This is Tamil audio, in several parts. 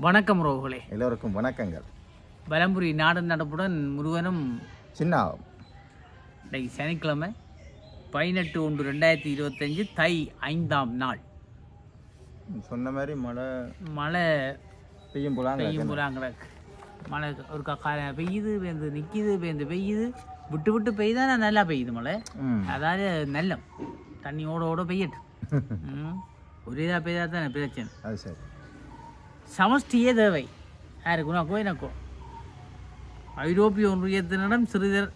வணக்கம் ரோகுலே. எல்லோருக்கும் வணக்கங்கள். பலம்புரி நாடு நடப்புடன் முருகனும் சின்னாவும். இன்னைக்கு சனிக்கிழமை பதினெட்டு ஒன்று ரெண்டாயிரத்தி இருபத்தஞ்சு தை ஐந்தாம் நாள். சொன்ன மாதிரி மழை மழை பெய்யும் போலாங்க பெய்யும் புறாங்கிடக்கு மழை ஒரு கால பெய்யுது பெய்ந்து நிற்கிது பெய்ந்து பெய்யுது. விட்டு விட்டு பெய்யுதா நல்லா பெய்யுது மழை. அதாவது நல்லம். தண்ணி ஓட ஓட பெய்யட்டும். ம். ஒரே இதாக பெய்தா தானே பிரச்சனை. அது சரி. சமஷ்டியே தேவை. யாருக்கு உனக்கோ எனக்கோ ஐரோப்பிய ஒன்றியத்தினிடம் சிறிதர்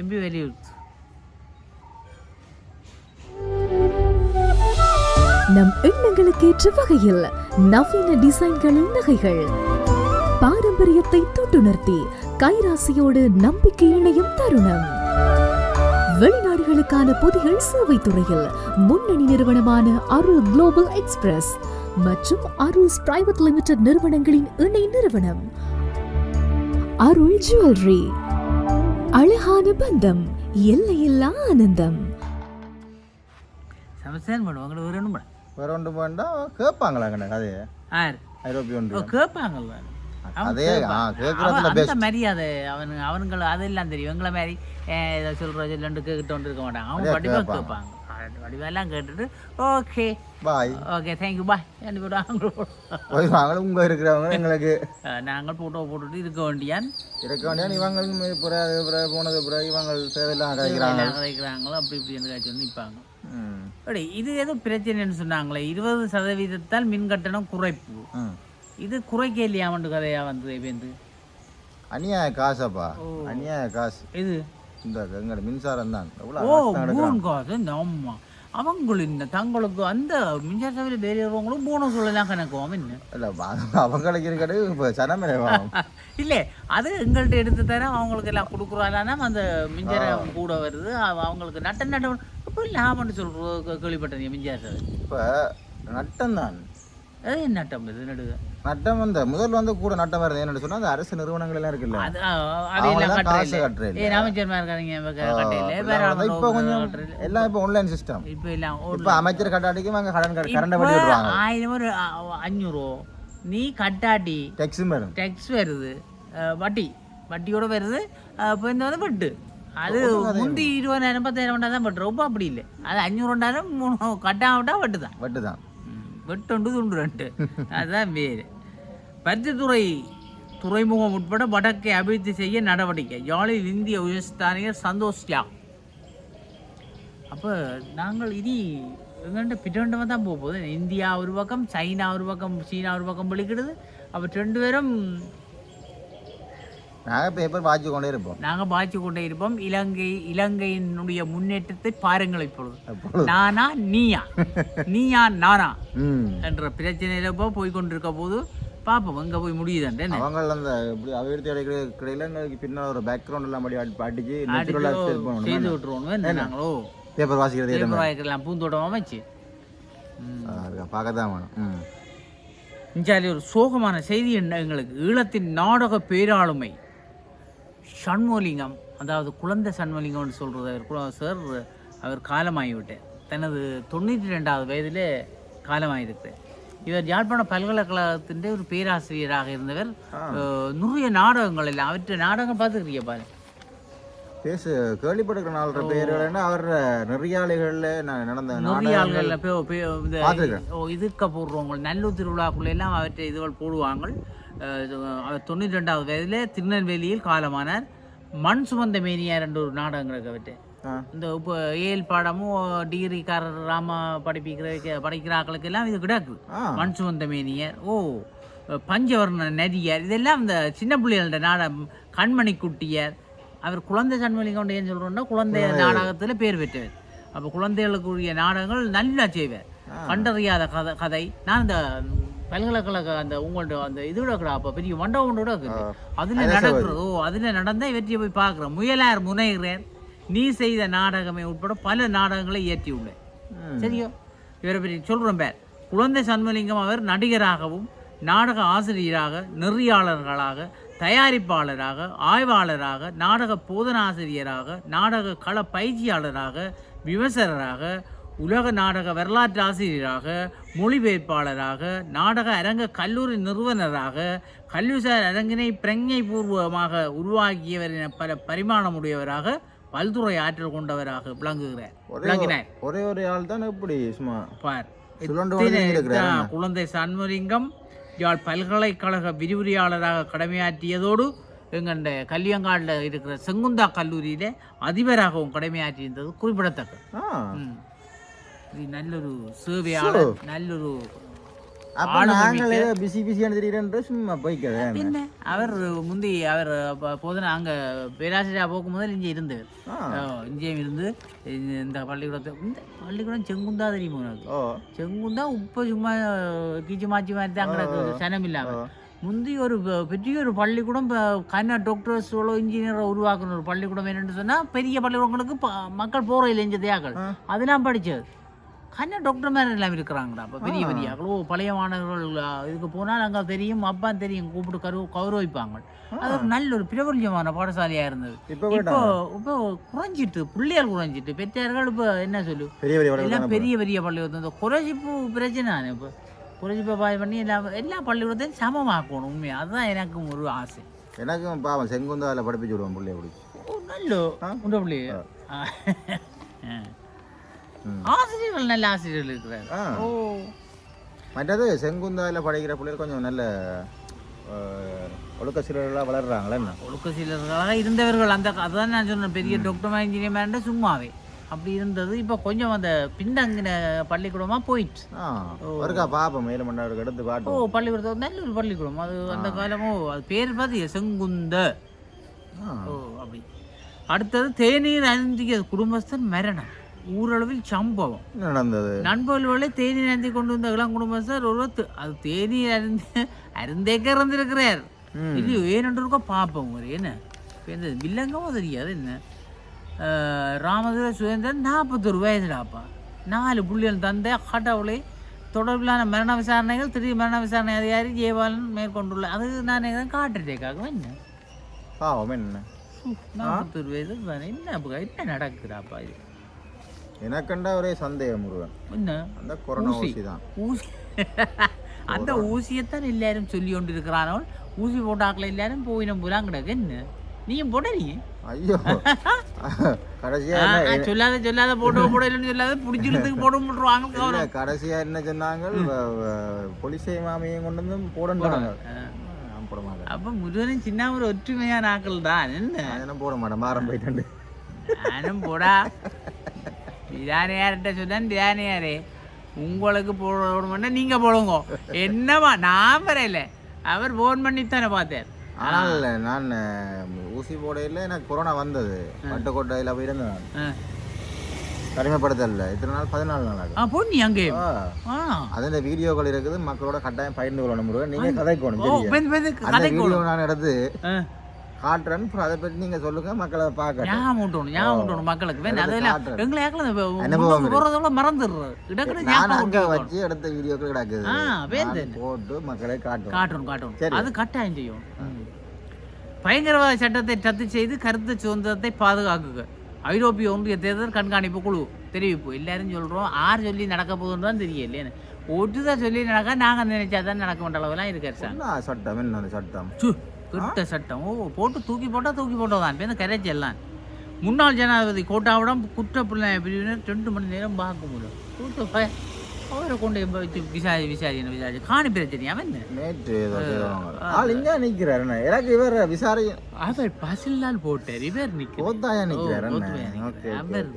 எம்பி வலியுறுத்து. நம் எண்ணங்களுக்கு ஏற்ற வகையில் நவீன டிசைன்களின் நகைகள். பாரம்பரியத்தை தொட்டுணர்த்தி கைராசியோடு நம்பிக்கை இணையும் தருணம். வெளிநாடுகளுக்கான பொதிகள் சேவை துறையில் முன்னணி நிறுவனமான அருள் குளோபல் எக்ஸ்பிரஸ் மற்றும் அருள்ஸ் பிரைவேட் லிமிடெட் நிறுவனங்களின் இணை நிறுவனம். அருள் ஜுவல்லரி அழகான பந்தம் எல்லையில்லா ஆனந்தம். பண்ணுவாங்க வேற ஒன்று வேண்டாம் கேட்பாங்களா கண்ணா கதையை? ஐரோப்பிய கேட்பாங்கல்ல. அவன் அதே ஆ கேட்பான். கேட்குறதுல அவன் பெஸ்ட் அந்த மரியாதை அவனு அவனுங்களை அதெல்லாம் தெரியும். எங்களை மாதிரி ஏன் இதை சொல்கிற சொல்லண்டு கேட்டுட்டு இருக்க மாட்டாங்க அப்படியே வடிவாக கேட்பாங்க. வடிவெல்லாம் கேட்டுட்டு okay. Bye. Okay thank you bye ரெண்டு பேரும் உங்க இருக்கிறவங்க எங்களுக்கு. நாங்கள் ஃபோட்டோ போட்டுட்டு இருக்க வேண்டியான். இருக்க வேண்டிய இவங்களும் பிறகு போனது பிறகு இவங்க தேவையில்லாம் கதைக்கிறாங்களோ அப்படி இப்படி காய்ச்சி வந்து நிற்பாங்க. இது ஏதோ பிரச்சனைன்னு சொன்னாங்களே இருபது சதவீதத்தால் மின் கட்டணம் குறைப்பு. இது குறைக்க இல்லையாமண்டு கதையா வந்து பேருந்து அநியாய காசப்பா. அநியாய காசு. இது இந்த எங்களோட மின்சாரம் தான். காசு ஆமா அவங்களின் தங்களுக்கு அந்த மின்சார சபையில் வேறுறவங்களும் போனஸ் சொல்லலாம் கணக்கும் என்ன? இல்லை அவங்களுக்கு இருக்கிறது இப்போ சனமே இல்லை அது எங்கள்கிட்ட எடுத்து தர அவங்களுக்கு எல்லாம் கொடுக்குறாங்கன்னா அந்த மின்சாரம் கூட வருது அவ- அவங்களுக்கு நட்ட நட்ட இப்போ லாபம்னு சொல்கிற கேள்விப்பட்டேன் மின்சார சபை? இப்போ நட்டம் தான். அது என்ன நட்டம் இது? நடுக நட்டம் வந்து முதல் வந்து கூட நட்டம் வருது என்னன்னு சொன்னா அந்த அரசு நிறுவனங்கள் எல்லாம் இருக்குல்ல. அது அவங்கெல்லாம் காசு கட்டுறது கட்டுறது ஏ அமைச்சர்மா இருக்காங்க கட்டையில் வேற. இப்போ கொஞ்சம் எல்லாம் இப்போ ஆன்லைன் சிஸ்டம் இப்போ எல்லாம் இப்போ அமைச்சர் கட்டாட்டிக்கு வாங்க கடன் கரண்ட வட்டி விடுவாங்க ஆயிரம் ஒரு அஞ்சூறு நீ கட்டாட்டி. டெக்ஸும் வரும் டேக்ஸ் வருது. வட்டி. வட்டியோட வருது. இப்போ இந்த வந்து வட்டு. அது முந்தி இருபதாயிரம் பத்தாயிரம் தான் அப்படி இல்லை. அது அஞ்சூறு ரெண்டாயிரம் மூணு கட்டாவிட்டா வட்டு தான் வட்டு தான் வெட்டுண்டு துண்டு அதுதான் வேறு. பருத்தித்துறை துறைமுகம் உட்பட வடக்கை அபிவிருத்தி செய்ய நடவடிக்கை. யாழில் இந்திய உயர்ஸ்தானிகர் சந்தோஷ் யா. அப்போ நாங்கள் இனி எங்கள்கிட்ட பின்னண்டமாக தான் போக போகுது. இந்தியா ஒரு பக்கம் சைனா ஒரு பக்கம் சீனா ஒரு பக்கம் வெளிக்கிடுது அப்போ ரெண்டு பேரும் நாங்கள் பேப்பர் வாட்சி கொண்டே இருப்போம். நாங்கள் பாய்ச்சி கொண்டே இருப்போம். இலங்கை இலங்கையினுடைய முன்னேற்றத்தை பாருங்கள் இப்பொழுது. நானா நீயா? நீயா நானா? என்ற பிரச்சனையில போய் கொண்டிருக்க போது பார்ப்போம் எங்கே போய் முடியுதாண்டே அவங்க அந்த இப்படி அபிவிருத்தி அடைக்கிற கிடையில எங்களுக்கு பின்னால் ஒரு பேக்ரவுண்ட் எல்லாம் அடி- அடிச்சு செய்து விட்டுருவோம். நாங்களோ? பேப்பர் வாசிக்கிறது தேவராயக்கெல்லாம் பூந்தோட்டம் அமைச்சு பார்க்க தான் வேணும். இஞ்சாலி ஒரு சோகமான செய்தி என்ன எங்களுக்கு? ஈழத்தின் நாடக பேராளுமை. சண்முலிங்கம் அதாவது குழந்தை சண்முலிங்கம்னு சொல்கிறது சார் அவர் காலமாகிவிட்டார் தனது தொண்ணூற்றி ரெண்டாவது வயதிலே காலமாயிருக்கு. இவர் யாழ்ப்பாண பல்கலைக்கழகத்தின் ஒரு பேராசிரியராக இருந்தவர். நிறைய நாடகங்கள் எல்லாம் அவற்றை நாடகம் பார்த்துக்கிறீங்க பாரு. பேசு கேள்விப்படுகிற நாலு பேர்கள்னா அவர் நெறியாளிகளில் நடந்த நிறைய ஆள்களில் பே பே- இந்த பார்த்துருக்கேன். ஓ, இதுக்க போடுறவங்க நல்லூர் திருவிழாக்குள்ள எல்லாம் அவற்றை இதுகள் போடுவாங்க தொண்ணூற்றி ரெண்டாவது வயதிலே திருநெல்வேலியில் காலமானார். மண் சுமந்த மேனியார் என்ற ஒரு நாடகம் கிடக்க அவற்றை ஆ. இந்த இப்போ ஏஎல் பாடமும் டிகிரிக்காரர் ராமா படிப்பிக்கிற படிக்கிறாக்களுக்கு எல்லாம் இது கிடக்கு. மண் சுமந்த மேனியர். ஓ பஞ்சவர்ண நதியர். இதெல்லாம் இந்த சின்ன பிள்ளைகளோட நாடகம். கண்மணி குட்டியர் அவர் குழந்தை கண்மணிக்கொண்டு ஏன் சொல்கிறோம்னா குழந்தை நாடகத்தில் பேர் பெற்றவர். அப்போ குழந்தைகளுக்குரிய நாடகங்கள் நல்லா செய்வார். கண்டறியாத கதை. கதை. நான் இந்த பல்கலைக்கழக அந்த உங்கள்ட்ட அந்த இது கூட அப்போ பெரிய மண்டபம் கூட இருக்குது. அதில் நடக்கிறது ஓ அதில் நடந்தால் இவற்றை போய் பார்க்குறேன். முயலார் முனைகிறேன். நீ செய்த நாடகமே உட்பட பல நாடகங்களை இயற்றியுள்ளேன். சரியோ? இவரை பற்றி சொல்கிறோம் பேர். குழந்தை சண்முலிங்கம் அவர் நடிகராகவும் நாடக ஆசிரியராக நெறியாளர்களாக தயாரிப்பாளராக ஆய்வாளராக நாடக போதனாசிரியராக நாடக கள பயிற்சியாளராக விமர்சகராக உலக நாடக வரலாற்று ஆசிரியராக மொழிபெயர்ப்பாளராக நாடக அரங்க கல்லூரி நிறுவனராக கல்விசார் அரங்கினை பிரஞை பூர்வமாக உருவாக்கியவர் என பல பரிமாணமுடையவராக பல்துறை ஆற்றல் கொண்டவராக விளங்குகிறார் விளங்கினார். ஒரே ஒரு ஆள் தான் எப்படி சும்மா பார் குழந்தை சண்முலிங்கம் யாழ் பல்கலைக்கழக விரிவுரையாளராக கடமையாற்றியதோடு எங்கண்ட கல்வியங்காடில் இருக்கிற செங்குந்தா கல்லூரியிலே அதிபராகவும் கடமையாற்றியிருந்தது குறிப்பிடத்தக்கது. இது நல்லொரு சேவையாளர் நல்லொரு அப்ப நாங்கள் பிஸி பிஸியான திடீரென்று சும்மா போய்க்கிறேன் என்ன? அவர் முந்தி அவர் போதுனா அங்கே பேராசிரியர் போக்கும் முதல் இங்கே இருந்தவர். இங்கேயும் இருந்து. இந்த- பள்ளிக்கூடத்தை இந்த பள்ளிக்கூடம் செங்குந்தா தெரியுமா உனக்கு? செங்குந்தா உப்பு சும்மா கீச்சு மாச்சி மாதிரி தான் கிடக்குது சனம் இல்லாம. முந்தி ஒரு பெரிய ஒரு பள்ளிக்கூடம் கண்ண டாக்டர்ஸோட இன்ஜினியரை உருவாக்குன ஒரு பள்ளிக்கூடம் என்னன்னு சொன்னா பெரிய பள்ளிக்கூடங்களுக்கு மக்கள் போகிற இல்லை இந்த தேக்கள் அதெல்லாம் படிச்சது. கண்ண டாக்டர் மாதிரி எல்லாம் இருக்கிறாங்கடா. அப்போ பெரிய பெரிய. ஓ பழைய மாணவர்கள் இதுக்கு போனால் அங்கே தெரியும் அப்பா தெரியும் கூப்பிட்டு கரு கௌரவிப்பாங்க. அது ஒரு நல்ல ஒரு பிரபல்யமான பாடசாலையாக இருந்தது. இப்போ இப்போ குறைஞ்சிட்டு பிள்ளைகள் குறைஞ்சிட்டு பெற்றார்கள் இப்போ என்ன சொல்லு? பெரிய பெரிய வளர்ச்சி எல்லாம் பெரிய பெரிய பள்ளிக்கூடம் இந்த குறைஞ்சிப்பு பிரச்சனை இப்போ? குறைஞ்சிப்பை பாய் பண்ணி எல்லா எல்லா பள்ளிக்கூடத்தையும் சமமாக்கணும் உண்மையாக அதுதான் எனக்கும் ஒரு ஆசை. எனக்கும் பாவம் செங்குந்தாவில் படிப்பிச்சு விடுவோம் பிள்ளைய பிடிச்சி. நல்ல. உண்ட பிள்ளை ம். ஆசிரியர்கள் நல்ல ஆசிரியர்கள் இருக்கிறார் ஓ. மற்றது செங்குந்தாவில் படிக்கிற பிள்ளைகள் கொஞ்சம் நல்ல ஒழுக்க சீலர்களாக வளர்றாங்களே என்ன? ஒழுக்க சீலர்களாக இருந்தவர்கள் அந்த அதான் நான் சொன்னேன் பெரிய டாக்டர் இன்ஜினியர் மேண்ட சும்மாவே. அப்படி இருந்தது. இப்போ கொஞ்சம் அந்த பின்தங்கின பள்ளிக்கூடமாக போயிடுச்சு ஒருக்கா பாப்போம் மேலும் மன்னாருக்கு எடுத்து ஓ பாட்டு பள்ளிக்கூடத்தை நல்ல ஒரு பள்ளிக்கூடம். அது அந்த காலமோ அது பேர் பார்த்து செங்குந்த. ஓ அப்படி. அடுத்தது தேநீர் அருந்திய குடும்பஸ்தன் மரணம். ஊரளவில் சம்பவம். என்ன நடந்தது. நண்பர்கள் தேநீர் அருந்தி கொண்டு வந்த இளம் குடும்பஸ்தர் ஒரு து- அது தேநீர் அருந்தி அருந்தேக்க இறந்திருக்கிறார். இது ஏனென்று இருக்கோ பார்ப்போம் ஒரு என்ன? இந்த வில்லங்கமோ தெரியாது என்ன? ராமதுரை சுதந்திரன் நாற்பத்தொரு வயசுடாப்பா. நாலு புள்ளிகள் தந்தை கடவுளை தொடர்பிலான மரண விசாரணைகள் திடீர் மரண விசாரணை அதிகாரி ஜெயபாலன் மேற்கொண்டுள்ள அது நான் காட்டுறதுக்காக என்ன? பாவம் என்ன? நாற்பத்தொரு வயசு தானே என்ன என்ன நடக்குதாப்பா இது? எனக்கண்டா ஒரே சந்தேகம் முருகன். என்ன? அந்த கொரோனா ஊசி. தான். ஊசி. அந்த ஊசியைத்தான் எல்லாரும் சொல்லி கொண்டு இருக்கிறானோ ஊசி போட்டாக்கள் எல்லாரும் போயினம் போலாம் கிடக்கு. என்ன? நீயும் போட நீ? ஐயோ. கடைசியா சொல்லாத சொல்லாத போட்டோ போட இல்லைன்னு சொல்லாத பிடிச்சிருந்துக்கு போட முட்டுருவாங்க இல்ல, கடைசியா என்ன சொன்னாங்க? போலீஸை மாமியும் கொண்டு வந்து போடன்றாங்க போட மாட்டேன். அப்ப முருகனும் சின்ன ஒரு ஒற்றுமையான ஆக்கள் தான் என்ன போட மாட்டேன். மாறம் போயிட்டு நானும் போடா. பிரியாணியார்கிட்ட சொன்னேன் பிரியாணியாரே உங்களுக்கு போடணும்னா நீங்க போடுங்க. என்னவா? நான் வரையில அவர் ஃபோன் பண்ணித்தானே பார்த்தார். ஆனால் நான் ஊசி போடையில எனக்கு கொரோனா வந்தது. பட்டுக்கோட்டையில் போய் இருந்தேன். தனிமைப்படுத்தல இத்தனை நாள் பதினாலு நாள் ஆகும் பொண்ணி அங்கே. அதுல வீடியோக்கள் இருக்குது. மக்களோட கட்டாயம் பகிர்ந்து கொள்ளணும் நீங்க கதைக்கணும் நான் எடுத்து காட்டுறேன். அப்புறம் அதை பற்றி நீங்க சொல்லுங்க மக்களை பார்க்கட்டும். ஞாபகம் விட்டணும் ஞாபகம் விட்டணும் மக்களுக்கு. அதெல்லாம். எங்களை ஏக்கல போகிறதோட மறந்துடுறது இடக்கிட ஞாபகம். வச்சு எடுத்த வீடியோக்கள் கிடக்குது போட்டு மக்களை காட்டும் காட்டணும் காட்டணும். அது கட்டாயம் செய்யும். பயங்கரவாத சட்டத்தை ரத்து செய்து கருத்து சுதந்திரத்தை பாதுகாக்குக. ஐரோப்பிய ஒன்றிய தேர்தல் கண்காணிப்பு குழு தெரிவிப்பு. எல்லாரும் சொல்றோம். ஆறு சொல்லி நடக்க போகுதுன்னு தான் தெரியல ஒட்டுதான் சொல்லி நடக்க நாங்க நினைச்சா தான் நடக்க வேண்டிய அளவுலாம் இருக்காரு சார் சட்டம்? என்ன சட்டம்? சு கிட்ட சட்டம். ஓ போட்டு தூக்கி போட்டா தூக்கி போட்டதான் பேருந்து கரைச்சி எல்லாம்? முன்னாள் ஜனாதிபதி கோட்டாவிடம் குற்ற புலனாய்வு பிரிவினர் ரெண்டு மணி நேரம் பார்க்க முடியும் கூட்ட அவரை கொண்டு போய் வச்சு விசாரி விசாரி என்ன விசாரி. காணி பிரச்சனை அவன் இங்க நிக்கிறாரு. என்ன? எனக்கு இவர் விசாரி அவர் பசில்லால் போட்டார். இவர் நிற்கிறார். ஓகே அவர்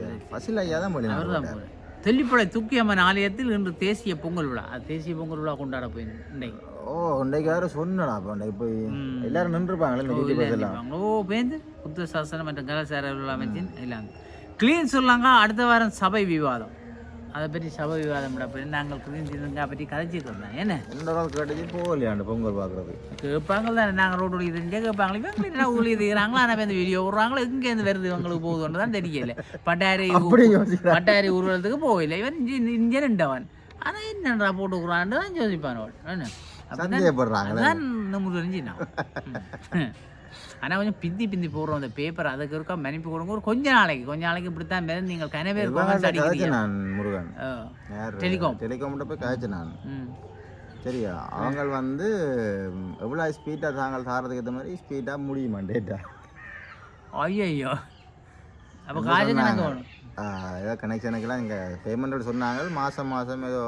தான் மொழி அவர்தான் போறார். தெல்லிப்பளை தூக்கியம்மன் ஆலயத்தில் இன்று தேசிய பொங்கல் விழா. அது தேசிய பொங்கல் விழா கொண்டாட போயிருந்தேன் இன்னைக்கு. ஓ இன்னைக்கு யாரும் சொன்னடா அப்போ இன்னைக்கு போய் எல்லாரும் நின்றுப்பாங்களே ஓ பேந்து புத்த சாசனம் மற்றும் கலாச்சார விழா அமைச்சின் எல்லாம் கிளீன் சொல்லாங்க அடுத்த வாரம் சபை விவாதம். அதை பற்றி சபை விவாதம் போய் நாங்கள் செய்யுங்க பற்றி கதைச்சிக்கிறோம் என்ன? ரெண்டு நாள் கேட்டுச்சு போகலையாண்டு பொங்கல் பார்க்கறது. கேட்பாங்க தானே? நாங்கள் ரோடு வழி தெரிஞ்சே கேட்பாங்களே. இவங்க என்ன ஊழி இருக்கிறாங்களா ஆனால் இந்த வீடியோ விட்றாங்களோ எங்கேருந்து வருது? இவங்களுக்கு போகுதுன்னு தான் தெரியல. பட்டாரி பட்டாரி ஊர்வலத்துக்கு போகல. இவன் இங்கே நின்றவன் ஆனால் என்னன்றா போட்டுக்கிறான்னு தான் யோசிப்பான் அவள் என்ன? அப்பதான் சந்தேகப்படுறாங்களே. அதான் நம்ம தெரிஞ்சு நான் ஆனால் கொஞ்சம் பிந்தி பிந்தி போடுறோம். அந்த பேப்பர் அதுக்கு இருக்கா மன்னிப்பு கொடுங்க. ஒரு கொஞ்ச நாளைக்கு கொஞ்ச நாளைக்கு இப்படி தான் நீங்கள் கனவே அடிக்கிறீங்க நான் முருகன். Telecom. டெலிகாம். போய் கதைச்சு நான். சரியா அவங்க வந்து எவ்வளோ ஸ்பீடாக தாங்கள் தாரதுக்கு ஏற்ற மாதிரி ஸ்பீடாக முடியுமா டேட்டா ஐயோ அப்போ காசு ஏதோ கனெக்ஷனுக்கெல்லாம் இங்கே பேமெண்ட் சொன்னாங்க. மாதம் மாதம் ஏதோ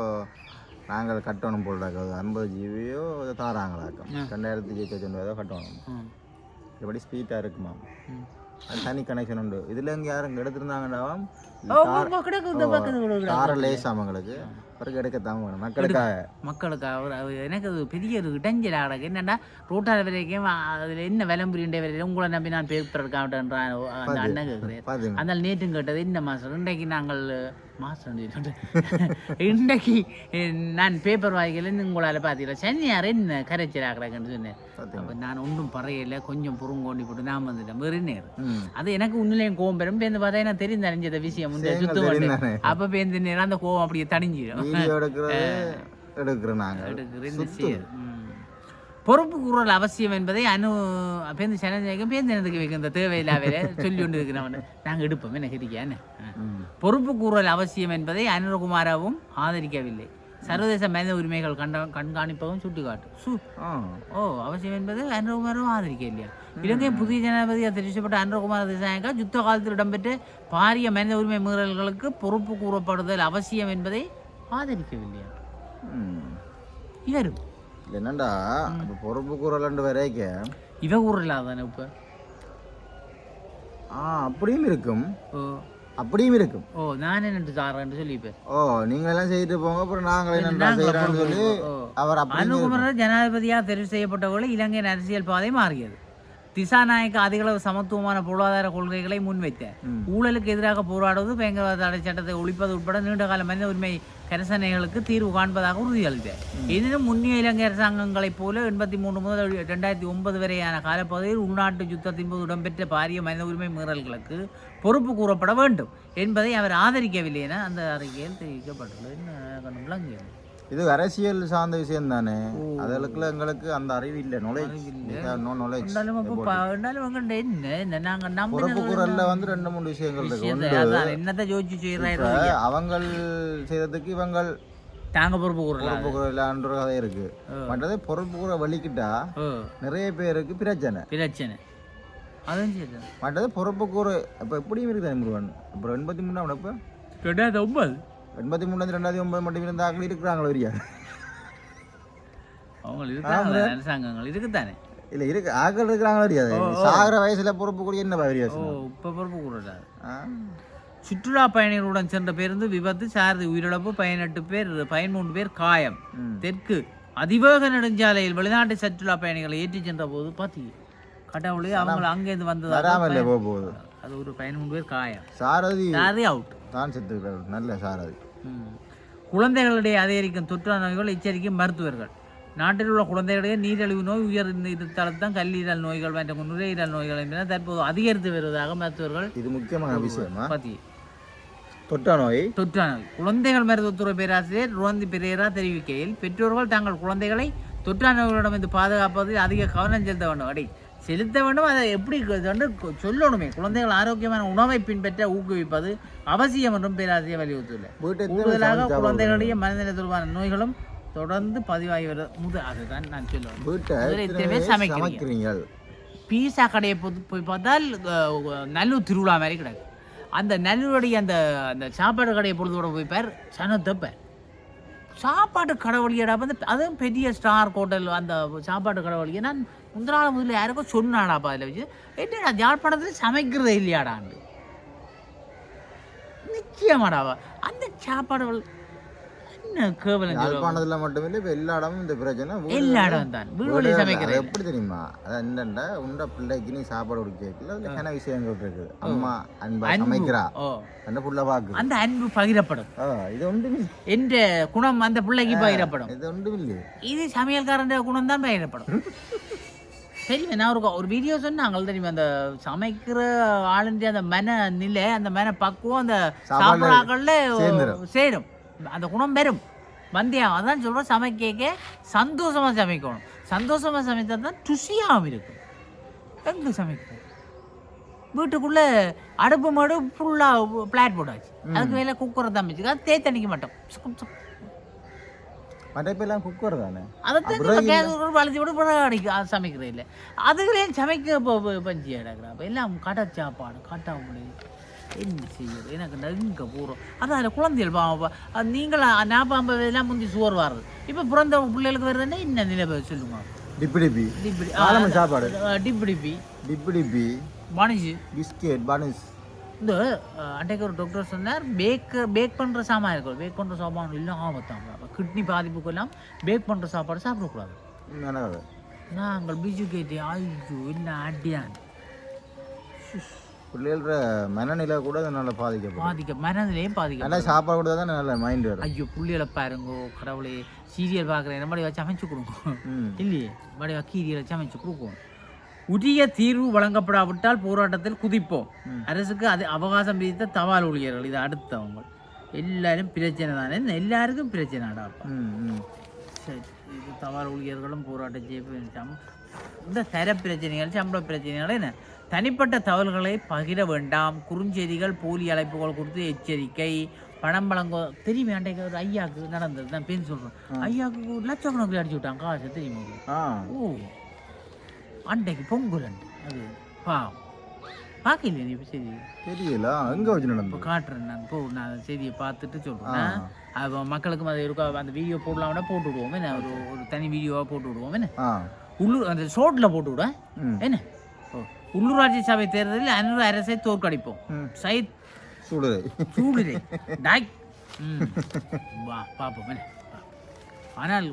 நாங்கள் கட்டணும் போடுறாங்க ஐம்பது ஜிபியோ ஏதோ தாராங்களாக்கம். ரெண்டாயிரத்தி இருபத்தி ஏதோ கட்டணும். இப்படி ஸ்பீடாக இருக்குமா? தனி கனெக்ஷன் உண்டு. இதில் இங்கே யாரும் எடுத்திருந்தாங்கன்னாவும். தார லேஸ் அவங்களுக்கு பிறகு எடுக்கத்தான் வேணும் மக்களுக்காக மக்களுக்கு அவர் அவர் எனக்கு அது பெரிய ஒரு இடைஞ்சல் ஆடக்கு என்னென்னா ரோட்டால் வரைக்கும் அதில் என்ன விளம்புரின்ற வரைக்கும் உங்களை நம்பி நான் பேப்பர் இருக்கான்றான் அந்த அண்ணன் கேட்குறேன் அதனால் நேற்றும் கேட்டது இந்த மாதம் இன்றைக்கு நாங்கள் மாதம் இன்றைக்கு நான் பேப்பர் வாய்க்கலன்னு உங்களால் பார்த்தீங்களா சனியார் என்ன கரைச்சல் ஆகிறாங்கன்னு சொன்னேன் அப்போ நான் ஒன்றும் பறையில கொஞ்சம் புறங்கோண்டி போட்டு நான் வந்துட்டேன் ம் அது எனக்கு உண்மையிலேயும் கோவம் பெறும் பேருந்து பார்த்தா எனக்கு தெரியும் தெரிஞ்சத விஷயம் விஷயங்கள் சுத்தம் தானே. அப்போ பேருந்து நேரம் அந்த கோவம் அப்படியே தணிஞ்சிடும் வீடியோ எடுக்கிறது எடுக்கிறோம் நாங்கள் எடுக்கிற இந்த செயல். ம். பொறுப்பு கூறல் அவசியம் என்பதை அனு பேருந்து சனஞ்சைக்கும் பேருந்து எனக்கு வைக்கின்ற தேவையில்லாத சொல்லி கொண்டு இருக்கிறவன் நாங்கள் எடுப்போம் என்ன ம். பொறுப்பு கூறல் அவசியம் என்பதை அனுரகுமாராவும் ஆதரிக்கவில்லை. சர்வதேச மனித உரிமைகள் கண்ட கண்காணிப்பவும் சுட்டிக்காட்டு. சு. ஓ அவசியம் என்பது அனுரகுமாரும் ஆதரிக்க இல்லையா இலங்கை புதிய ஜனாதிபதியாக தெரிவிக்கப்பட்ட அனுரகுமார திசாயக்கா யுத்த காலத்தில் இடம்பெற்ற பாரிய மனித உரிமை மீறல்களுக்கு பொறுப்பு கூறப்படுதல் அவசியம் என்பதை ஆதரிக்கவில்லையா? இவரும். என்னண்டா இப்போ பொறுப்பு கூறலண்டு வரைக்க. இவ கூறலாதானே இப்போ? ஆ அப்படியும் இருக்கும். ஓ. அப்படியும் இருக்கும். ஓ நான் என்ன தாரேன்னு சொல்லிப்பேன். ஓ நீங்க எல்லாம் செய்துட்டு போங்க அப்புறம் நாங்களே என்னடா செய்யறோம்னு சொல்லி. அவர் அப்படி அனுகுமர ஜனாதிபதியாக தெரிவு செய்யப்பட்டவர்களை இலங்கையின் அரசியல் பாதை மாறியது. திசாநாயக்க அதிகளவு சமத்துவமான பொருளாதார கொள்கைகளை முன்வைத்தார் ஊழலுக்கு எதிராக போராடுவது பயங்கரவாத தடை சட்டத்தை ஒழிப்பது உட்பட நீண்டகால மனித உரிமை கரசனைகளுக்கு தீர்வு காண்பதாக உறுதியளித்தார் எனினும் முன்னிய இலங்கை அரசாங்கங்களைப் போல எண்பத்தி மூன்று முதல் ரெண்டாயிரத்தி ஒன்பது வரையான காலப்பகுதியில் உள்நாட்டு யுத்தத்தின் போது இடம்பெற்ற பாரிய மனித உரிமை மீறல்களுக்கு பொறுப்பு கூறப்பட வேண்டும் என்பதை அவர் ஆதரிக்கவில்லை என அந்த அறிக்கையில் தெரிவிக்கப்பட்டுள்ளது. இது அரசியல் சார்ந்த விஷயம் தானே. அதுக்குள்ள எங்களுக்கு அந்த அறிவு இல்லை. நாலேஜ் நோ நாலேஜ் இருந்தாலும் அப்போ ப- இருந்தாலும் உங்கள்ட்ட என்ன? என்ன நாங்க பொறுப்பு நம்பின கூறல்ல வந்து ரெண்டு மூணு விஷயங்கள் இருக்கு. இப்ப அவங்கள் செய்யறதுக்கு இவங்கள் தாங்க பொறுப்பு பொறுப்பு கூறலான்ற கதை இருக்கு. மற்றது பொறுப்பு கூற வலிக்கிட்டா நிறைய பேருக்கு பிரச்சனை. பிரச்சனை. அதுவும் சரி. மற்றது பொறுப்பு கூற இப்போ எப்படியும் இருக்குது முருகன். அப்புறம் எண்பத்தி மூணாம் இப்போ ரெண்டாயிரத்தி ஒன்பது. எண்பத்தி மூணாந்து ரெண்டாயிரத்தி ஒன்பது மட்டும் இருந்தாக்கள் இருக்கிறாங்களோ இல்லையா அவங்க இருக்காங்க அரசாங்கங்கள் இருக்குதானே இல்லை இருக்கு ஆக்கள் இருக்கிறாங்களோ தெரியாது சாகிற வயசுல பொறுப்பு கூடிய என்ன வித்தியாசம் இப்போ பொறுப்பு ஆ? சுற்றுலா பயணிகளுடன் சென்ற பேருந்து விபத்து சாரதி உயிரிழப்பு பதினெட்டு பேர் பதிமூன்று பேர் காயம். தெற்கு அதிவேக நெடுஞ்சாலையில் வெளிநாட்டு சுற்றுலா பயணிகளை ஏற்றிச் சென்ற போது பார்த்தீங்க கடவுளே அவங்க அங்கேருந்து போகுது அது ஒரு பதிமூணு பேர் காயம் சாரதி சாரதி அவுட் தான் செத்து நல்ல சாரதி குழந்தைகளிடையே அதிகரிக்கும் தொற்றா நோய்கள் எச்சரிக்கை மருத்துவர்கள். நாட்டில் உள்ள குழந்தைகளிடையே நீரிழிவு நோய் உயர் இருத்தளத்தான் கல்லீரல் நோய்கள் மற்றும் நுரையீரல் நோய்கள் என்பன தற்போது அதிகரித்து வருவதாக மருத்துவர்கள் இது முக்கியமான விஷயமா பத்தி. தொற்றா நோய். தொற்றா நோய். குழந்தைகள் மருத்துவத்துறை பேராசிரியர் ருவந்தி பெரேரா தெரிவிக்கையில் பெற்றோர்கள் தங்கள் குழந்தைகளை தொற்றா நோய்களிடமிருந்து பாதுகாப்பதில் அதிக கவனம் செலுத்த வேண்டும். அடி செலுத்த வேண்டும் அதை எப்படி வந்து சொல்லணுமே. குழந்தைகள் ஆரோக்கியமான உணவை பின்பற்ற ஊக்குவிப்பது அவசியம் என்றும் பேராசிரியர் வலியுறுத்தியுள்ளார். கூடுதலாக குழந்தைகளிடையே மனநிலை தொடர்பான நோய்களும் தொடர்ந்து பதிவாகி வருது முது அதுதான் நான் சொல்லுவேன். சமைக்கிறீங்க. பீஸா கடையை போய் போய் பார்த்தால் நல்லூர் திருவிழா மாதிரி கிடக்கு. அந்த நல்லூருடைய அந்த அந்த சாப்பாடு கடையை பொழுதோட போய் பார் சாப்பாட்டு சாப்பாடு கடை வந்து அதுவும் பெரிய ஸ்டார் ஹோட்டல் அந்த சாப்பாடு கடவுளியை நான் முந்திராள முதல்ல யாருக்கோ சொன்னாடாப்பா அதில் வச்சு. என்னடா யாழ்ப்பாணத்தில் சமைக்கிறதே இல்லையாடாண்டு நிச்சயமாடாவா அந்த சாப்பாடு என்ன கேவலம். யாழ்ப்பாணத்துல மட்டும் இல்லை இப்போ எல்லா இடமும் இந்த பிரச்சனை எல்லா இடம் தான். வீடு வழி வீடு- சமைக்கிறது. அது எப்படி தெரியுமா? அது என்னண்டா உண்ட பிள்ளைக்கு நீ சாப்பாடு கொடுக்கல அதுல கன விஷயங்கள் இருக்குது. அம்மா அன்பா. சமைக்கிறா. அந்த புள்ள பாக்குது. அந்த அன்பு பகிரப்படும். இது ஒன்றும் இல்லை. என்ற குணம் அந்த பிள்ளைக்கு பகிரப்படும். இது ஒன்றும் இல்லையே இது சமையல்காரன் குணம் தான் பகிரப்படும். தெரியுமா? நான் ஒரு ஒரு வீடியோ சொன்னாங்க தெரியுமா? அந்த சமைக்கிற ஆளுன்ற அந்த மன நிலை அந்த மன பக்குவம் அந்த சாப்பிடாக்கள்ல. சேரும். அந்த குணம் பெறும். வந்தியம் அதான் சொல்கிறோம் சமைக்க சந்தோஷமா சமைக்கணும். சந்தோஷமா சமைத்தா தான் ருசியாகவும் இருக்கும். எங்கே சமைக்கும் வீட்டுக்குள்ளே அடுப்பு மாடு ஃபுல்லாக பிளாட் போட்டாச்சு. அதுக்கு மேலே குக்கரை தான் வச்சுக்க. அது தேத்தணிக்க மாட்டோம். எல்லாம் குக்கர் தானே? கேஸ் வளர்ச்சி விட பிறகு அடிக்க அது சமைக்கிறது இல்லை அதுக்குள்ளேயும் சமைக்க பஞ்சி அடக்குறா அப்போ எல்லாம் கடை சாப்பாடு காட்டா முடியும் என்ன செய்யுது எனக்கு நெருங்க போகிறோம் அதான் அதில் குழந்தைகள் பாவம் நீங்களா நாப்பாம்பு எல்லாம் முந்தி சுவர் வர்றது இப்போ பிறந்த பிள்ளைகளுக்கு வருதுன்னா என்ன நிலைமை சொல்லுங்க டிப்பி டிப்பி டிப்பிடி காலமணி சாப்பாடு டிப்பிடிப்பி டிப்பி டிப்பி மனுஷு பிஸ்கெட் பனுஸ் இந்த அன்றைக்கு ஒரு டாக்டர் சொன்னார் பேக் பேக் பண்ணுற சாமான் இருக்கும் பேக் பண்ணுற சாமான் இல்லை ஆபத்தான் கிட்னி பாதிப்புக்கெல்லாம் பேக் பண்ணுற சாப்பாடு சாப்பிடக்கூடாது நாங்கள் பிஜு கேட்டி ஐயோ என்ன அடியான் பிள்ளைகள மனநிலை கூட அதனால பாதிக்கப்படும். பாதிக்க மனதிலையும் பாதிக்க நல்லா சாப்பாடு கொடுத்தா தான் நல்ல மைண்ட் வரும். ஐயோ புள்ளிகளை பாருங்கோ கடவுளே. சீரியல் பார்க்குறேன் மடி வச்சு அமைச்சு கொடுங்க. ம். இல்லையே? மடி கீரியல் வச்சு அமைச்சு கொடுக்கும். உரிய தீர்வு வழங்கப்படாவிட்டால் போராட்டத்தில் குதிப்போம். அரசுக்கு அது அவகாசம் விதித்த தபால் ஊழியர்கள். இது அடுத்தவங்க. எல்லாரும் பிரச்சனை தானே? எல்லாருக்கும் பிரச்சனைடா ம் ம். சரி இது தபால் ஊழியர்களும் போராட்டம் செய்ய இந்த தர பிரச்சனைகள் சம்பள பிரச்சனைகள் என்ன? தனிப்பட்ட தகவல்களை பகிர வேண்டாம். குறுஞ்செய்திகள் போலி அழைப்புகள் கொடுத்து எச்சரிக்கை. பணம் வழங்க தெரியுமே அன்றைக்கு ஒரு ஐயாக்கு நடந்தது. நான் பேர் சொல்கிறேன் ஐயாவுக்கு லட்சக்கணக்கில் அடிச்சு விட்டாங்க காசு தெரியுமா? ஓ. அன்றைக்கு பொங்கல் அது பாவம் பார்க்கலையே நீ செய்தி தெரியல. எங்க வச்சு இப்போ நடந்தது காட்டுறேன் நான். போ நான் செய்தியை பார்த்துட்டு சொல்கிறேன். அது மக்களுக்கும் அது இருக்கா? அந்த வீடியோ போடலாம்னா போட்டு விடுவோம். என்ன? ஒரு ஒரு தனி வீடியோவாக போட்டு விடுவோம். என்ன? உள்ளூர் அந்த ஷோட்டில் போட்டு விட ம். என்ன? ஓ உள்ளூராட்சி சபை தேர்தலில் அன்னூறு அரசை தோற்கடிப்போம். சைத் சுடுது சூடுதே டாய் வா பார்ப்போம் ஆனால்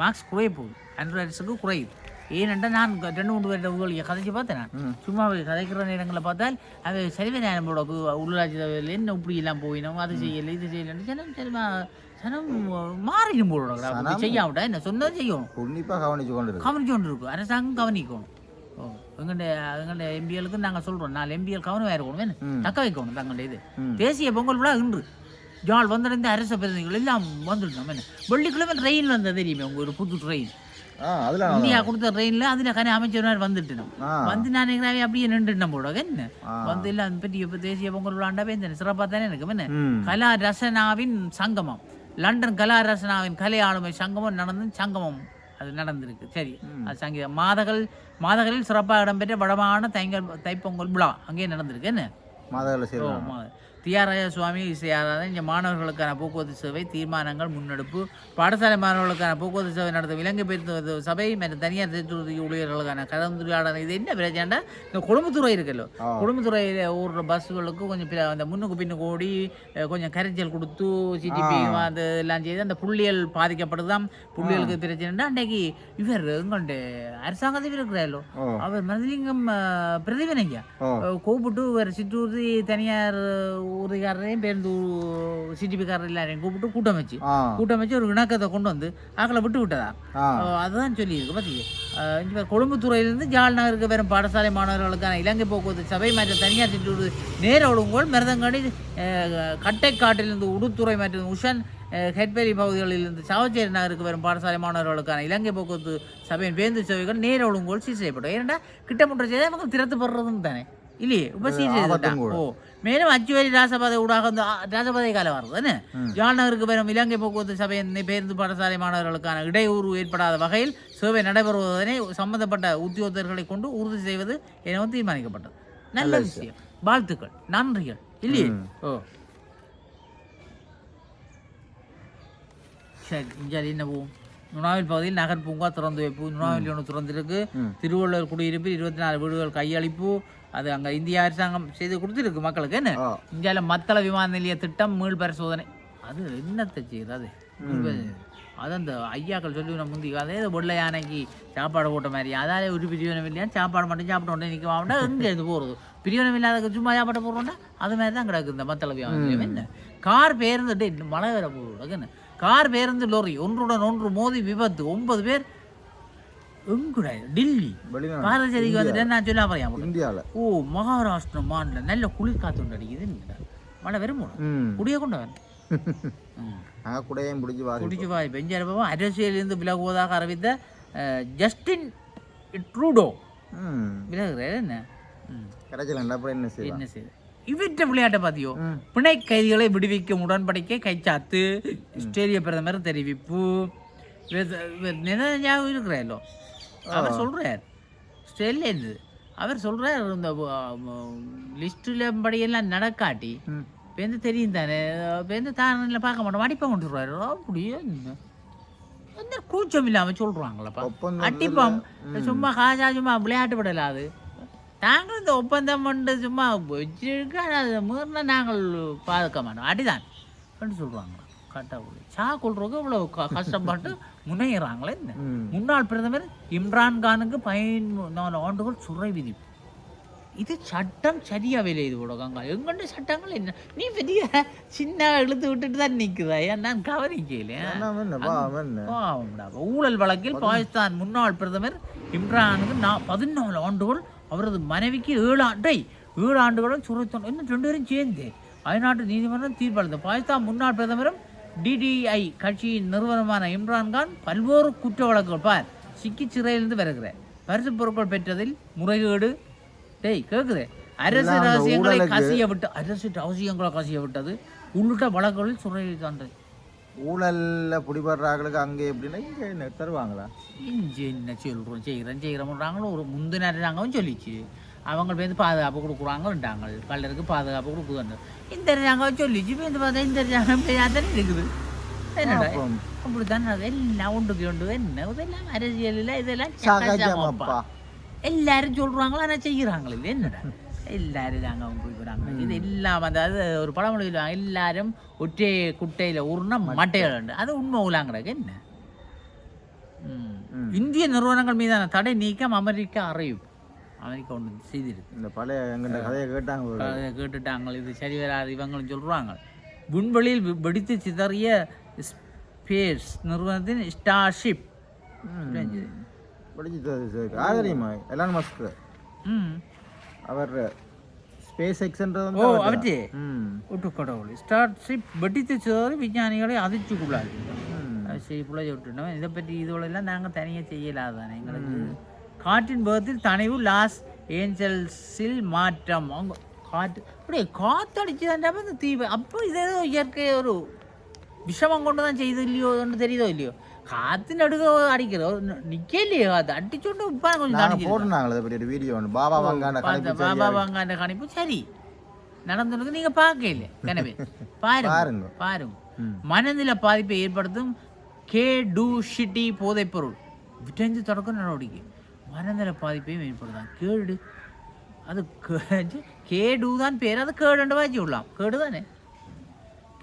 மார்க்ஸ் குறைய போகுது. அன்னூறு அரசுக்கு குறையுது. ஏனென்றால் நான் ரெண்டு மூணு பேர்ட்ட ஊழிய கதைச்சு பார்த்தேன் நான். சும்மா கதைக்கிற நேரங்களில் பார்த்தால் அது சரிவே நேரம் போட உள்ளாட்சி சபையில் என்ன இப்படி எல்லாம் போயினோம் அது செய்யலை இது செய்யலைன்னு ஜனம் சரிமா ஜனம் மாறிடும் போட சனம் செய்யாவிட்டா என்ன சொன்னது செய்யணும். கவனிச்சு கொண்டு கவனிச்சு கொண்டு இருக்கும் அரசாங்கம் கவனிக்கணும். ஓ எங்கள்ட எங்கள்ட எம்பிஎலுக்கு நாங்கள் சொல்கிறோம் நாலு எம்பிஎல் கவனமாக இருக்கணும். தக்க வைக்கணும் தங்களுடைய இது. தேசிய பொங்கல் விழா இன்று. யாழ் வந்திருந்த அரச பிரதிநிதிகள் எல்லாம் வந்துட்டோம் என்ன? வெள்ளிக்கிழமை ட்ரெயின் வந்தது தெரியுமே உங்க ஒரு புது ட்ரெயின் இந்தியா கொடுத்த ட்ரெயினில் அதில் கனி அமைச்சர் வந்துட்டு வந்து நான் அப்படியே நின்று போட என்ன. வந்து இல்லை அந்த பெரிய இப்ப தேசிய பொங்கல் விழாண்டாவே இந்த சிறப்பாக தானே இருக்கும் என்ன? கலா ரசனாவின் சங்கமம். லண்டன் கலா ரசனாவின் கலை ஆளுமை சங்கமம் நடந்து சங்கமம். அது நடந்திருக்கு. சரி. அது சங்கீத மாதகள் மாதகளில் சிறப்பாக இடம்பெற்ற வடமான தைங்கல் தைப்பொங்கல் விழா அங்கேயே நடந்திருக்கு. என்ன? மாதவில தியாகராஜ சுவாமி இசையாராதன் இங்கே மாணவர்களுக்கான போக்குவரத்து சேவை தீர்மானங்கள் முன்னெடுப்பு பாடசாலை மாணவர்களுக்கான போக்குவரத்து சேவை நடத்தும் இலங்கை பேருந்து சபை மற்றும் தனியார் தேர்ச்சி ஊழியர்களுக்கான கலந்துரையாடல் இது என்ன பிரச்சனைடா இந்த குடும்பத்துறை இருக்குல்லோ. குடும்பத்துறையில் ஓடுற பஸ்ஸுகளுக்கு கொஞ்சம் அந்த முன்னுக்கு பின்னுக்கு ஓடி கொஞ்சம் கரைச்சல் கொடுத்து சிடிபி அது எல்லாம் செய்து அந்த புள்ளியல் பாதிக்கப்படுதான் புள்ளியலுக்கு பிரச்சனைடா அன்றைக்கு இவர் எங்கள்ட அரசாங்கத்தில் இருக்கிறாரோ அவர் மருதலிங்கம் பிரதிபனைங்க கூப்பிட்டு ஒரு சிற்றூர்தி தனியார் ஊருக்காரரையும் பேருந்து சிடிபிக்காரர் எல்லாரையும் கூப்பிட்டு கூட்டம் வச்சு கூட்டம் வச்சு ஒரு இணக்கத்தை கொண்டு வந்து ஆக்களை விட்டு விட்டதா அதுதான் சொல்லியிருக்கு பார்த்தீங்க இங்கே கொழும்புத்துறையிலிருந்து ஜாழ் நகருக்கு வரும் பாடசாலை மாணவர்களுக்கான இலங்கை போக்குவரத்து சபை மற்றும் தனியார் சிற்றூர் நேர ஒழுங்கோல் மிருதங்காடி கட்டைக்காட்டிலிருந்து உடுத்துறை மற்றும் உஷன் ஹெட்பேரி பகுதிகளிலிருந்து சாவச்சேரி நகருக்கு வரும் பாடசாலை மாணவர்களுக்கான இலங்கை போக்குவரத்து சபையின் பேருந்து சேவைகள் நேர ஒழுங்கோல் சீர் செய்யப்படும் ஏன்னா கிட்டமுற்ற செய்தி நமக்கு திறத்து படுறதும் தானே இல்லையே கூட. ஓ மேலும் அச்சுவேலி ராசபாதை ஊடாக வந்து ராசபாதை காலம் வருது தானே யாழ் நகருக்கு வரும் இலங்கை போக்குவரத்து சபையின் பேருந்து பாடசாலை மாணவர்களுக்கான இடையூறு ஏற்படாத வகையில் சேவை நடைபெறுவதனை சம்பந்தப்பட்ட உத்தியோகத்தர்களை கொண்டு உறுதி செய்வது எனவும் தீர்மானிக்கப்பட்டது நல்ல விஷயம் வாழ்த்துக்கள் நன்றிகள் இல்லையே ஓ சரி இங்கே என்ன போவோம் நுணாவில் பகுதியில் நகர் பூங்கா திறந்து வைப்பு நுணாவில் ஒன்று திறந்திருக்கு திருவள்ளுவர் குடியிருப்பு இருபத்தி நாலு வீடுகள் கையளிப்பு அது அங்கே இந்திய அரசாங்கம் செய்து கொடுத்துருக்கு மக்களுக்கு என்ன. இந்தியாவில் மத்தள விமான நிலைய திட்டம் மீள் பரிசோதனை. அது என்னத்தை செய்யுது அது? அது அந்த ஐயாக்கள் சொல்லி முந்தி அதே வெள்ளை யானைக்கு சாப்பாடு போட்ட மாதிரி அதாலே ஒரு பிரிவினம் இல்லையா? சாப்பாடு மட்டும் சாப்பிட்டு உடனே நிற்க மாட்டா எங்கே இது போகிறது பிரிவினம் இல்லாத சும்மா சாப்பாடு போடுறோம்னா அது மாதிரி தான் கிடக்கு இந்த மத்தள விமான நிலையம் என்ன? கார் பேருந்து மழை வேற போகுது கார் பேருந்து லோரி ஒன்றுடன் ஒன்று மோதி விபத்து ஒன்பது பேர் எங்குடா? டில்லி பாரதிக்கு வந்துட்டு நான் சொல்ல அப்புறம் இந்தியாவில் ஓ மகாராஷ்டிரா மாநிலம் நல்ல குளிர் காத்து அடிக்குது? மழை வருமோ குடிய கொண்டு வரேன் கூடையும் பிடிச்சி வாசி குடிச்சு வாய் பெஞ்சரப்பவும் அரசியலிருந்து விலகுவதாக அறிவித்த ஜஸ்டின் ட்ரூடோ விலகுறாரு என்ன என்ன செய்வான் என்ன செய்யுது இவற்ற விளையாட்டை பார்த்தியோ பிணை கைதிகளை விடுவிக்கும் உடன்படிக்கை கைச்சாத்து ஆஸ்திரேலிய பிரதமர் தெரிவிப்பு இருக்கிறாரோ அவர் சொல்றார். ஆஸ்திரேலியன் அவர் சொல்றார் இந்த லிஸ்ட்டில் படியெல்லாம் நடக்காட்டி. இப்போ வந்து தெரியும் தானே இப்போ வந்து தான் பார்க்க மாட்டோம் அடிப்பா கொண்டு வருவாரு. அப்படியே என்ன கூச்சம் இல்லாமல் சொல்கிறாங்களப்பா அட்டிப்போம் சும்மா காசா சும்மா விளையாட்டு விடலாது நாங்கள் இந்த ஒப்பந்தம் பண்ணி சும்மா வச்சிருக்க அது மீறினா நாங்கள் பாதுக்க மாட்டோம். அடிதான். அப்படின்னு சொல்கிறாங்களா கட்டவுளி சா கொள்றதுக்கு இவ்வளோ கஷ்டப்பட்டு முன்னையிறாங்களே என்ன. முன்னாள் பிரதமர் இம்ரான் கானுக்கு பதினாலு ஆண்டுகள் சிறை விதிப்பு. இது சட்டம் சரியா வேலை இது உலகங்க. எங்கண்ட சட்டங்கள் என்ன? நீ பெரிய சின்ன இழுத்து விட்டுட்டு தான் நிற்குதா நான் கவனிக்கல. ஊழல் வழக்கில் பாகிஸ்தான் முன்னாள் பிரதமர் இம்ரானுக்கு நான் பதினாலு ஆண்டுகள் அவரது மனைவிக்கு ஏழு ஆண்டை ஏழு ஆண்டுகளும் சுரத்தம் இன்னும் ரெண்டு பேரும் சேர்ந்து. அயல்நாட்டு நீதிமன்றம் தீர்ப்பளித்தது. பாகிஸ்தான் முன்னாள் பிரதமரும் டிடிஐ கட்சியின் நிறுவனமான இம்ரான்கான் பல்வேறு குற்ற வழக்குகள். பார் சிக்கி சிறையிலிருந்து வருகிறார். பரிசு பொருட்கள் பெற்றதில் முறைகேடு. டேய் கேக்குது. அரசு ரகசியங்களை கசிய விட்டு அரசு ரகசியங்களை கசிய விட்டது உள்ளிட்ட வழக்குகளில் சிறை தாண்டது ஊழல்ல பிடிபடுறாங்களுக்கு அங்கே எப்படின்னா இங்கே தருவாங்களா இஞ்சி என்ன சொல்கிறோம் செய்கிறேன் செய்கிறோம்ன்றாங்களும் ஒரு முந்தின அரசாங்கம் சொல்லிச்சு. அவங்க வந்து பாதுகாப்பு கொடுக்குறாங்கன்றாங்க. கல்லருக்கு பாதுகாப்பு கொடுக்குதுன்னு. இந்த அரசாங்கம் சொல்லிச்சு இந்த பார்த்தா இந்த தானே இருக்குது? என்னடா. அப்படித்தானே அது எல்லாம் ஒன்றுக்கு ஒன்று என்ன இதெல்லாம் அரசியலில் இதெல்லாம். எல்லாரும் சொல்றாங்களா ஆனால் செய்கிறாங்களே இல்லை என்னடா? எல்லாரும் தாங்க அவங்க போய்க்கிறாங்க இது எல்லாம் அதாவது ஒரு பழமொழி சொல்லுவாங்க எல்லாரும் ஒற்றை குட்டையில் உருண மட்டைகள் அது உண்மை உலாங்கிறாங்க என்ன. இந்திய நிறுவனங்கள் மீதான தடை நீக்கம் அமெரிக்கா அறிவிப்பு. அமெரிக்கா ஒன்று செய்திருக்கு. இந்த பழைய எங்கிட்ட கதையை கேட்டாங்க அதை கேட்டுட்டாங்க. இது சரி வராது இவங்களும் சொல்கிறாங்க விண்வெளியில் வெடித்து சிதறிய ஸ்பேஸ் நிறுவனத்தின் ஸ்டார்ஷிப். ஆதரியுமா எலான் மஸ்க் அவர் ஸ்பேஸ் எக்ஸ்ன்றது ஓ அவற்றே ஒட்டு கடவுள் ஸ்டார்ஷிப் வெடித்து சிதறி விஞ்ஞானிகளை அதிர்ச்சிக்குள்ளாது ம். அது சரி பிள்ளை விட்டுட்டோம். இதை பற்றி இதோடெல்லாம் நாங்கள் தனியாக செய்யலாதானே? எங்களுக்கு காற்றின் வேகத்தில் தனைவு லாஸ் ஏஞ்சல்ஸில் மாற்றம். அவங்க காற்று. அப்படியே காற்றடிச்சு தாண்டா இந்த தீ அப்போ இது ஏதோ இயற்கை ஒரு விஷமம் கொண்டு தான் செய்து இல்லையோ ஒன்று தெரியுதோ இல்லையோ? காற்று நடுக அடிக்கிறோம் நிற்க இல்லையோ காற்று அடிச்சோண்டு இப்போ கொஞ்சம் நாங்கள். போட்டுனாங்களே பற்றி ஒரு வீடியோ ஒன்று பாபா வாங்கான பாபா வாங்காண்ட கணிப்பு சரி. நடந்துருக்கு நீங்க பார்க்கல எனவே பாருங்க பாருங்க. மனநில பாதிப்பை ஏற்படுத்தும் கே டூ ஷிட்டி போதைப்பொருள். விட்டஞ்சு தொடக்க நடவடிக்கை. மனநில பாதிப்பையும் ஏற்படுத்தான் கேடு. அது கேடு தான் பேர். அது கேடுண்டு வாசி விடலாம் கேடு தானே?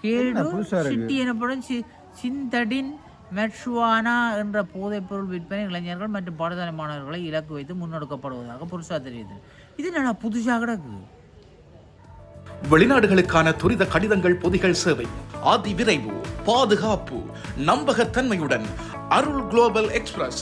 கேடு? சிட்டி எனப்படும் சிந்தடின் மெட்சுவானா என்ற போதைப்பொருள் விற்பனை இளைஞர்கள் மற்றும் பாடசாலை மாணவர்களை இலக்கு வைத்து முன்னெடுக்கப்படுவதாக புதுசாக தெரியுது. இது என்னடா புதுசாக கிடக்கு? வெளிநாடுகளுக்கான துரித கடிதங்கள் பொதிகள் சேவை. அதி விரைவு பாதுகாப்பு நம்பகத்தன்மையுடன் அருள் குளோபல் எக்ஸ்பிரஸ்.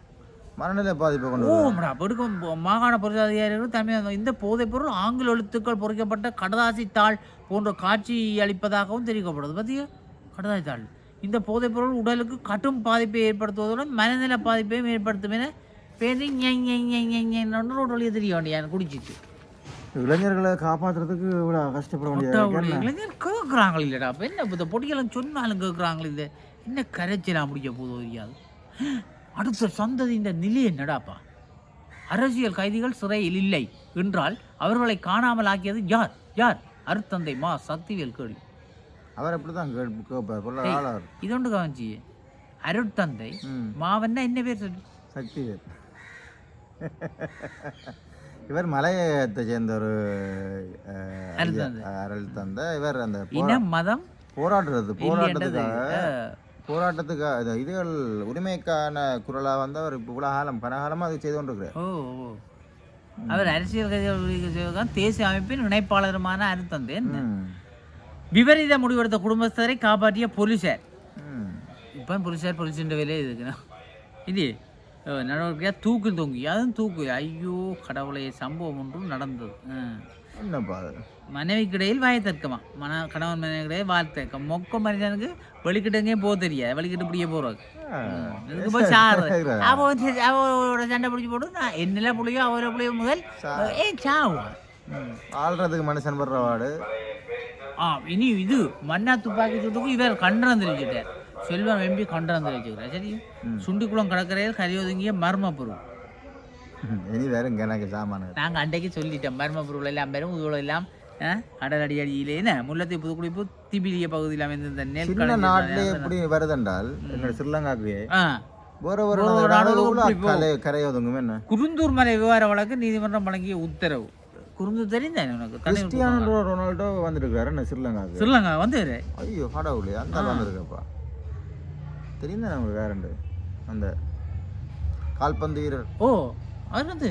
மனநிலை பாதிப்பை கொண்டு. ஓம்டா படுக்கும் மாகாண பொருள் அதிகாரிகள் தமிழ் இந்த போதைப்பொருள் ஆங்கில எழுத்துக்கள் பொறிக்கப்பட்ட கடதாசி தாள் போன்ற காட்சி அளிப்பதாகவும் தெரிவிக்கப்படுது. பார்த்தியா கடதாசி தாள். இந்த போதைப்பொருள் உடலுக்கு கடும் பாதிப்பை ஏற்படுத்துவதுடன் மனநல பாதிப்பையும் ஏற்படுத்தும் என பேசி ரோட் வழியை தெரிய வேண்டிய குடிச்சிட்டு. இளைஞர்களை காப்பாத்துறதுக்கு இவ்வளோ கஷ்டப்பட வேண்டியது இளைஞர் கேட்குறாங்க இல்லைடா. அப்போ என்ன இப்போ இந்த பொடியெல்லாம் சொன்னாலும் கேட்குறாங்களே இந்த என்ன கரைச்சலா முடிக்க போதும் தெரியாது. அடுத்த சந்ததி இந்த நிலை என்னடாப்பா? அரசியல் கைதிகள் சிறையில் இல்லை என்றால் அவர்களை காணாமல் ஆக்கியது யார்? யார்? அருத்தந்தை மா சக்திவேல் கேள்வி. அவர் எப்படி தான் கேட்பார் பொருளாளர் இதொண்டு கவனிச்சி. அருட்தந்தை மாவன்னா என்ன பேர் சொல்லு சக்திவேல். இவர் மலையத்தை சேர்ந்த ஒரு அருள் தந்தை. இவர் அந்த இனம் மதம் போராடுறது போராட்டத்துக்காக இது இதுகள் உரிமைக்கான குரலாக வந்து அவர் இப்போ இவ்வளோ காலம் பல காலமாக அது செய்து கொண்டிருக்கிறார் ஓ ஓ. அவர் அரசியல் கைதிகள் தேசிய அமைப்பின் இணைப்பாளருமான அருத்தந்தை என்ன ம். விபரீத முடிவெடுத்த குடும்பஸ்தரை காப்பாற்றிய போலீசார். இப்போ போலீசார் போலீஸின் வேலையே இருக்குண்ணா. இது நடவடிக்கையாக தூக்கு தொங்கி. அதுவும் தூக்கு. ஐயோ கடவுளே சம்பவம் ஒன்றும் நடந்தது. என்னப்பா அது மனைவிக்கிடையில் வாய் தர்க்கமா? மன கணவன் மனைவிக்கிடையே வாய் தர்க்கம். மொக்க மனுஷனுக்கு வெளிக்கிட்டங்கே போக தெரியாது. வெளிக்கிட்டு இப்படியே போகிறாங்க இதுக்கு போய் சாரு. அவ வந்து அவளோட சண்டை பிடிச்சி போட்டு நான் என்னெல்லாம் புள்ளியோ அவரை புள்ளியோ முதல் ஏ சாவும். ஆள்றதுக்கு மனுஷன் படுற வாடு. ஆ இனி இது மண்ணா துப்பாக்கி சூட்டுக்கு இவர் கண்டனம் தெரிவிச்சுட்டார். செல்வம் எம்பி கண்டனம் தெரிவிச்சுக்கிறார். சரி? சுண்டிக்குளம் கடற்கரையில் கரையொதுங்கிய மர்ம பொருள். இனி வேற இங்க எனக்கு சாமான நாங்கள் அன்றைக்கு சொல்லிட்டோம். மர்ம பொருள் எல்லாம் பெரும் இதுவள எல்லாம் ஆ, கடல் அடி அடியிலே என்ன? முல்லத்தை புதுக்குடிப்பு திபிலிய பகுதியில் அமைந்த இந்த நெல் சின்ன நாட்டிலே எப்படி வருதென்றால் எங்க ஸ்ரீலங்காக்கு குருந்தூர் மலை விவகார வழக்கு நீதிமன்றம் வழங்கிய உத்தரவு. குருந்தூர் தெரிந்தானே உனக்கு? கிறிஸ்டியானோ ரொனால்டோ வந்திருக்காரு என்ன ஸ்ரீலங்காக்கு ஸ்ரீலங்கா வந்து ஐயோ கடவுளே அந்த வந்திருக்கப்பா. தெரியும் தானே உங்களுக்கு வேறண்டு அந்த கால்பந்து வீரர். ஓ அவர் வந்து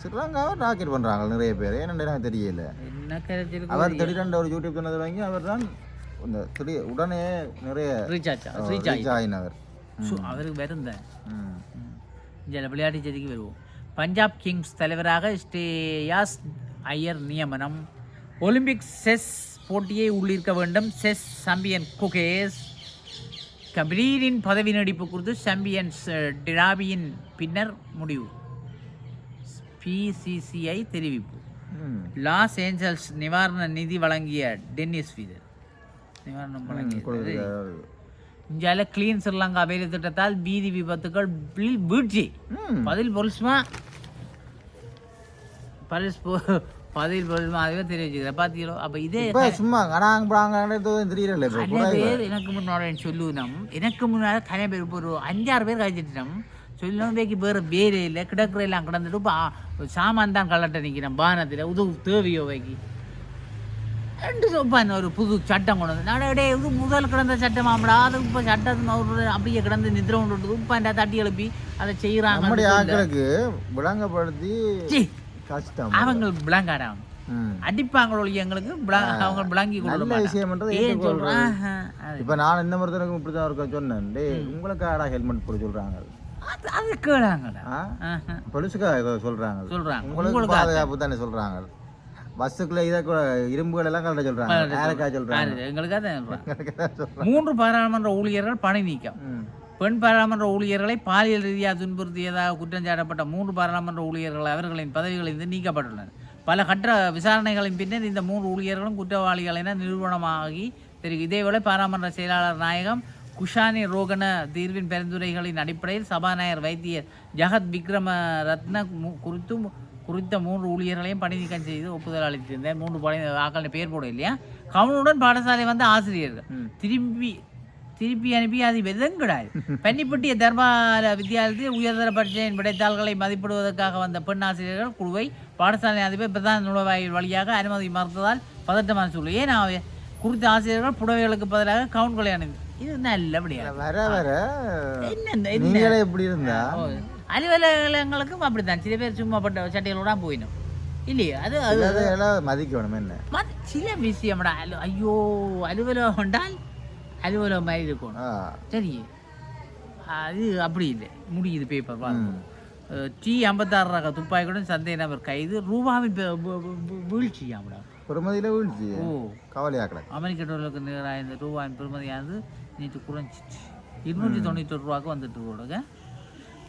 ஸ்ரீலங்காவை ராக்கெட் பண்றாங்க நிறைய பேர். எனக்கு தெரியல. அவர் திடீரென்று ஒரு யூடியூப் சேனல் வாங்கி அவர் தான் இந்த திடீர் உடனே நிறைய ரீச் ஆயினவர் அவருக்கு வருந்தேன் விளையாட்டு செய்திக்கு வருவோம். பஞ்சாப் கிங்ஸ் தலைவராக ஸ்ரேயாஸ் ஐயர் நியமனம். ஒலிம்பிக் செஸ் போட்டியை உள்ளிருக்க வேண்டும். செஸ் சாம்பியன் குகேஸ் கபீரின் பதவி நீடிப்பு குறித்து சாம்பியன்ஸ் டிராபியின் பின்னர் முடிவு. பிசிசிஐ தெரிவிப்பு. லாஸ் ஏஞ்சல்ஸ் நிவாரண நிதி வழங்கிய டென்னிஸ் வீரர். நிவாரணம் வழங்கியது. இந்தியாவில் கிளீன் ஸ்ரீலங்கா வேலை திட்டத்தால் வீதி விபத்துகள் வீழ்- வீழ்ச்சி. பதில் பொலிஸ்மா? பரிஸ் பதில் பொலிஸ்மா? அதுவே தெரிவிச்சுக்கிறேன் பார்த்தீங்களோ அப்போ இதே சும்மா கடாங்க படாங்க தெரியல எனக்கு முன்னாடி சொல்லுவோம் எனக்கு முன்னாடி கன பேர் ஒரு அஞ்சாறு பேர் கழிச்சிட்டோம் சொல்லணும் வேக்கு வேறு வேறு இல்லை கிடக்குற எல்லாம் கிடந்துட்டு இப்போ சாமான் தான் கலட்ட நிற்கிறேன் பானத்தில் உதவு தேவையோ வைக்கி ரெண்டு சொப்பான் ஒரு புது சட்டம் கொண்டு வந்து நடடே இது முதல் கிடந்த சட்டம் ஆமாடா அது இப்போ சட்டம் ஒரு அப்படியே கிடந்து நிద్ర கொண்டு உப்பாண்டா தட்டி எழுப்பி அதை செய்கிறாங்க நம்முடைய விளங்கப்படுத்தி கஷ்டம் அவங்க விளங்காடாங்க. அடிப்பாங்களோ எங்களுக்கு அவங்க விளங்கி நல்ல விஷயம்ன்றது ஏன். சொல்கிறேன் இப்ப நான் இந்த மருத்துவனுக்கும் இப்படி தான் இருக்க சொன்னேன் டேய் உங்களுக்கு ஆடா ஹெல்மெட் போட சொல்றாங்க அது அது கேளாங்கடா. ஏதோ சொல்றாங்க. உங்களுக்கு உங்களுக்கு பாதுகாப்பு தானே சொல்றாங்க. பஸ்ஸுக்குள்ள இதை கூட இரும்புகள் எல்லாம் கலட்ட சொல்றாங்க. யாருக்கா சொல்றாங்க. அது எங்களுக்காக தான் சொல்றாங்க. மூன்று பாராளுமன்ற ஊழியர்கள் பணி நீக்கம். பெண் பாராளுமன்ற ஊழியர்களை பாலியல் ரீதியாக துன்புறுத்தியதாக குற்றம் சாட்டப்பட்ட மூன்று பாராளுமன்ற ஊழியர்கள் அவர்களின் பதவிகளிலிருந்து நீக்கப்பட்டுள்ளனர் பல கட்ட விசாரணைகளின் பின்னர் இந்த மூன்று ஊழியர்களும் குற்றவாளிகள் என நிறுவனமாகி தெரியும் இதேவேளை பாராளுமன்ற செயலாளர் நாயகம் குஷானி ரோகன தீர்வின் பரிந்துரைகளின் அடிப்படையில் சபாநாயகர் வைத்தியர் ஜகத் விக்ரம ரத்ன மு- குறித்து குறித்த மூன்று ஊழியர்களையும் பணி நீக்கம் செய்து ஒப்புதல் அளித்திருந்தார். மூன்று பணி ஆக்களின் பெயர் போட இல்லையா? கவனுடன் பாடசாலை வந்த ஆசிரியர்கள். திரும்பி திருப்பி அனுப்பி அது வெதம் கிடையாது பன்னிப்பட்டிய தர்மால வித்தியாலயத்தில் உயர்தர பரீட்சையின் விடைத்தாள்களை மதிப்பிடுவதற்காக வந்த பெண் ஆசிரியர்கள் குழுவை பாடசாலை அதிபர் பிரதான நுழைவாயில் வழியாக அனுமதி மறுத்ததால் பதட்டமான ஏன் அவ- குறித்த ஆசிரியர்கள் புடவைகளுக்கு பதிலாக கவுன்களை அணிந்து இது நல்லபடியா வர வர என்ன நீங்களே எப்படி இருந்தா? அலுவலகங்களுக்கும் அப்படித்தான். சில பேர் சும்மா பட்ட சட்டைகளோட போயிடும். இல்லையா? அது அது மதிக்கணும் என்ன? சில விஷயம்டா ஐயோ அலுவலகம் என்றால் அலுவலகம் மாதிரி இருக்கணும். சரி. அது அப்படி இல்லை. முடியுது பேப்பர் ம். டி ஐம்பத்தாறு ரக துப்பாக்கியுடன் சந்தேக நபர் கைது. ரூபாவின் வீழ்ச்சியாம்டா பெருமதியில வீழ்ச்சி. ஓ. கவலையா கிடக்கு. அமெரிக்க டாலருக்கு நிகராக இந்த ரூபாயின் பெறுமதியானது நேற்று குறைஞ்சிச்சு. இருநூற்றி தொண்ணூற்றி ரூபாய்க்கு வந்துட்டு இருக்கோடுங்க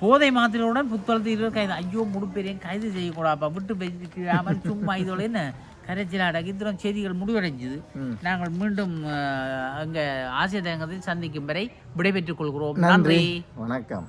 போதை மாத்திரையுடன் புத்தளத்து இருவர் கைது. ஐயோ முடிப்பெரியன் கைது செய்யக்கூடாப்பா. விட்டு வைக்காமல் சும்மா இதோட என்ன? கரைச்சல் அடக்கி இத்தனை செய்திகள் முடிவடைஞ்சது. நாங்கள் மீண்டும் அங்கே ஆசிய தயங்கத்தில் சந்திக்கும் வரை விடைபெற்றுக் கொள்கிறோம். நன்றி. வணக்கம்.